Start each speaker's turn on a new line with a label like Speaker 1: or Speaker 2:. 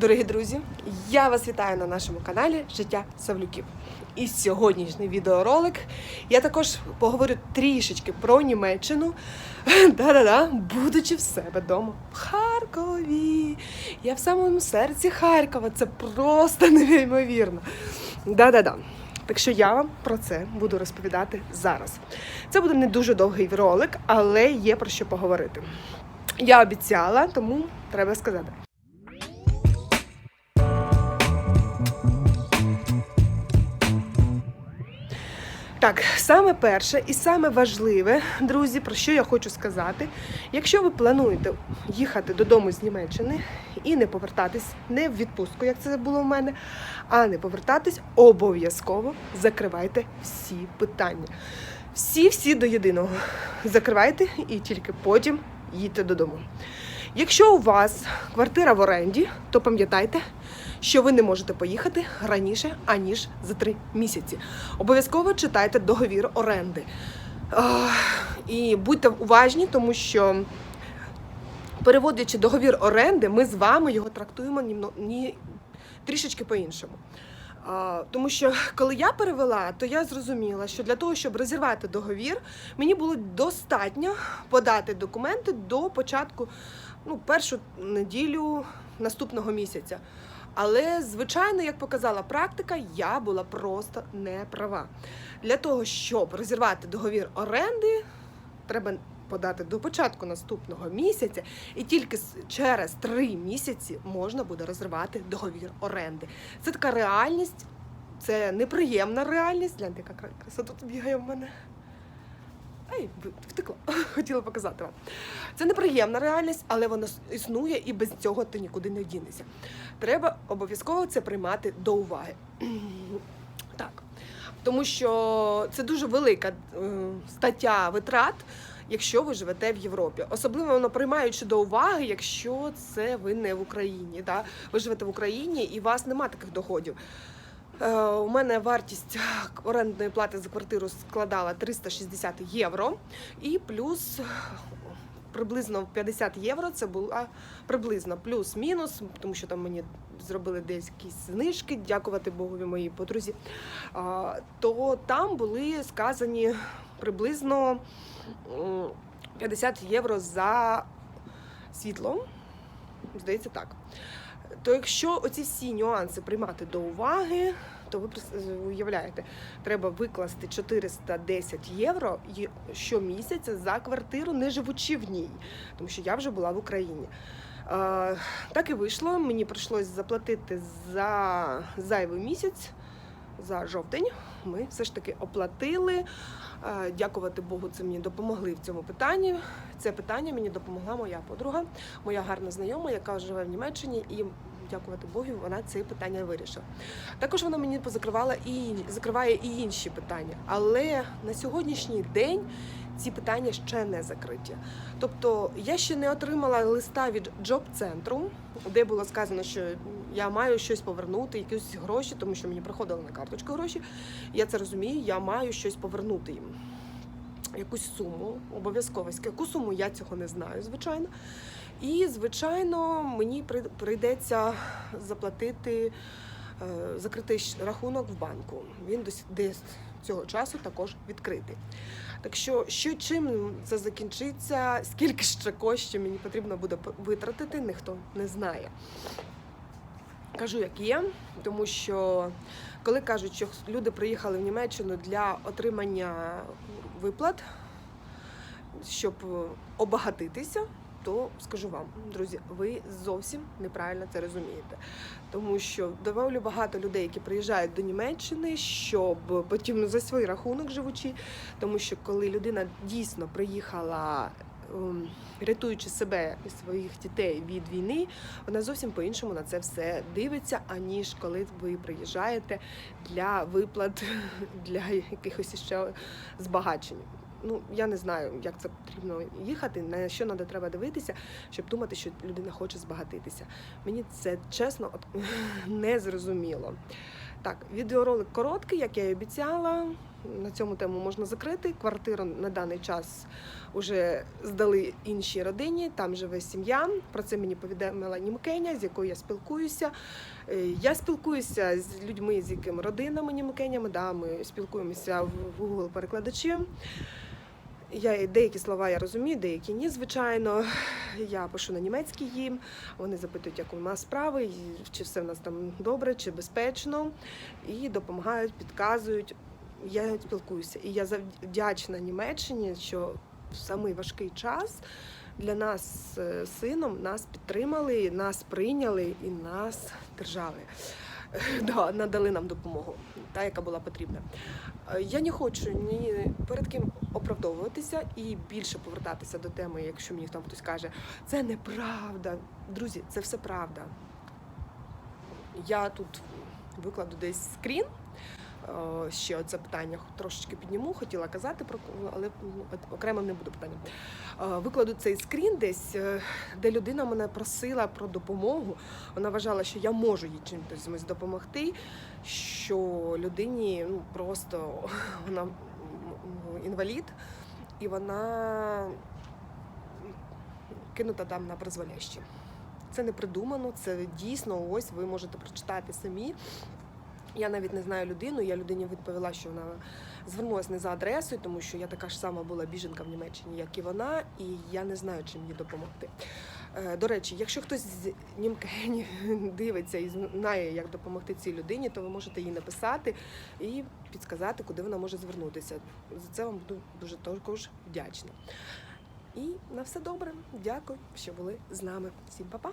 Speaker 1: Дорогі друзі, я вас вітаю на нашому каналі Життя Савлюків. І сьогоднішній відеоролик я також поговорю трішечки про Німеччину. Да-да-да, будучи в себе вдома в Харкові. Я в самому серці Харкова. Це просто неймовірно. Да-да-да. Так що я вам про це буду розповідати зараз. Це буде не дуже довгий ролик, але є про що поговорити. Я обіцяла, тому треба сказати. Так, саме перше і саме важливе, друзі, про що я хочу сказати. Якщо ви плануєте їхати додому з Німеччини і не повертатись не в відпустку, як це було в мене, а не повертатись, обов'язково закривайте всі питання. Всі-всі до єдиного. Закривайте і тільки потім їдьте додому. Якщо у вас квартира в оренді, то пам'ятайте, що ви не можете поїхати раніше, аніж за три місяці. Обов'язково читайте договір оренди. І будьте уважні, тому що переводячи договір оренди, ми з вами його трактуємо німно- ні, трішечки по-іншому. Тому що коли я перевела, то я зрозуміла, що для того, щоб розірвати договір, мені було достатньо подати документи до початку ну, першу неділю наступного місяця. Але, звичайно, як показала практика, я була просто не права. Для того, щоб розірвати договір оренди, треба подати до початку наступного місяця, і тільки через три місяці можна буде розривати договір оренди. Це така реальність, це неприємна реальність. Гляньте, яка кра- краса тут бігає в мене. Ви- втекла, хотіла показати вам. Це неприємна реальність, але вона існує і без цього ти нікуди не дінешся. Треба обов'язково це приймати до уваги. Так. Тому що це дуже велика е, стаття витрат, якщо ви живете в Європі. Особливо воно приймаючи до уваги, якщо це ви не в Україні. Да? Ви живете в Україні і у вас нема таких доходів. Е, у мене вартість орендної плати за квартиру складала 360 євро, і плюс приблизно 50 євро. Це була приблизно плюс-мінус, тому що там мені зробили десь якісь знижки, дякувати Богові моїй подрузі. То там були сказані приблизно 50 євро за світло. Здається, так. То якщо оці всі нюанси приймати до уваги, то ви уявляєте, треба викласти 410 євро щомісяця за квартиру, не живучи в ній, тому що я вже була в Україні. Е, Так і вийшло. Мені прийшлось заплатити за зайвий місяць, за жовтень. Ми все ж таки оплатили. Е, Дякувати Богу, це мені допомогли в цьому питанні. Це питання мені допомогла моя подруга, моя гарна знайома, яка живе в Німеччині, і дякувати Богу, вона це питання вирішила. Також вона мені позакривала і закриває і інші питання. Але на сьогоднішній день ці питання ще не закриті. Тобто я ще не отримала листа від джоб-центру, де було сказано, що я маю щось повернути, якісь гроші, тому що мені приходили на карточку гроші. Я це розумію, я маю щось повернути їм. Якусь суму, обов'язково. Яку суму я цього не знаю, звичайно. І, звичайно, мені при- прийдеться заплатити, е, закрити рахунок в банку. Він десь, цього часу також відкритий. Так що, що чим це закінчиться, скільки ще коштів мені потрібно буде витратити, ніхто не знає. Кажу, як є, тому що коли кажуть, що люди приїхали в Німеччину для отримання виплат, щоб е, обагатитися, то скажу вам, друзі, ви зовсім неправильно це розумієте. Тому що доволі багато людей, які приїжджають до Німеччини, щоб потім за свій рахунок живучи, тому що коли людина дійсно приїхала. ем, Рятуючи себе і своїх дітей від війни, вона зовсім по-іншому на це все дивиться, аніж коли ви приїжджаєте для виплат, для якихось ще збагачень. Ну я не знаю, як це потрібно їхати, на що треба треба дивитися, щоб думати, що людина хоче збагатитися. Мені це чесно от, не зрозуміло. Так, відеоролик короткий, як я і обіцяла. на цьому тему можна закрити. Квартиру на даний час вже здали іншій родині, там живе сім'я. Про це мені повідомила Німкеня, з якою я спілкуюся. Е, Я спілкуюся з людьми, з якими родинами Німкенями. Да, ми спілкуємося в Google перекладачі. Я деякі слова я розумію, деякі ні, звичайно. Я пишу на німецькій їм. Вони запитують, як у нас справи, чи все в нас там добре, чи безпечно, і допомагають, підказують. Я спілкуюся. І я завдячна Німеччині, що в самий важкий час для нас з сином нас підтримали, нас прийняли і нас держали. Да, надали нам допомогу, та яка була потрібна. Е, Я не хочу ні перед ким оправдовуватися і більше повертатися до теми, якщо мені там хтось каже, це неправда. Друзі, це все правда. Я тут викладу десь скрін. Е, Ще це питання трошечки підніму, хотіла казати про але окремо не буде питання. Е, Викладу цей скрін десь, е, де людина мене просила про допомогу. Вона вважала, що я можу їй чимось допомогти, що людині ну, просто вона інвалід, і вона кинута там на призволяще. Це не придумано, це дійсно ось ви можете прочитати самі. Я навіть не знаю людину. Я людині відповіла, що вона звернулася не за адресою, тому що я така ж сама була біженка в Німеччині, як і вона, і я не знаю, чим їй допомогти. Е, До речі, якщо хтось з Німкені дивиться і знає, як допомогти цій людині, то ви можете їй написати і підказати, куди вона може звернутися. За це вам буду дуже також вдячна. І на все добре. Дякую, що були з нами. Всім па-па!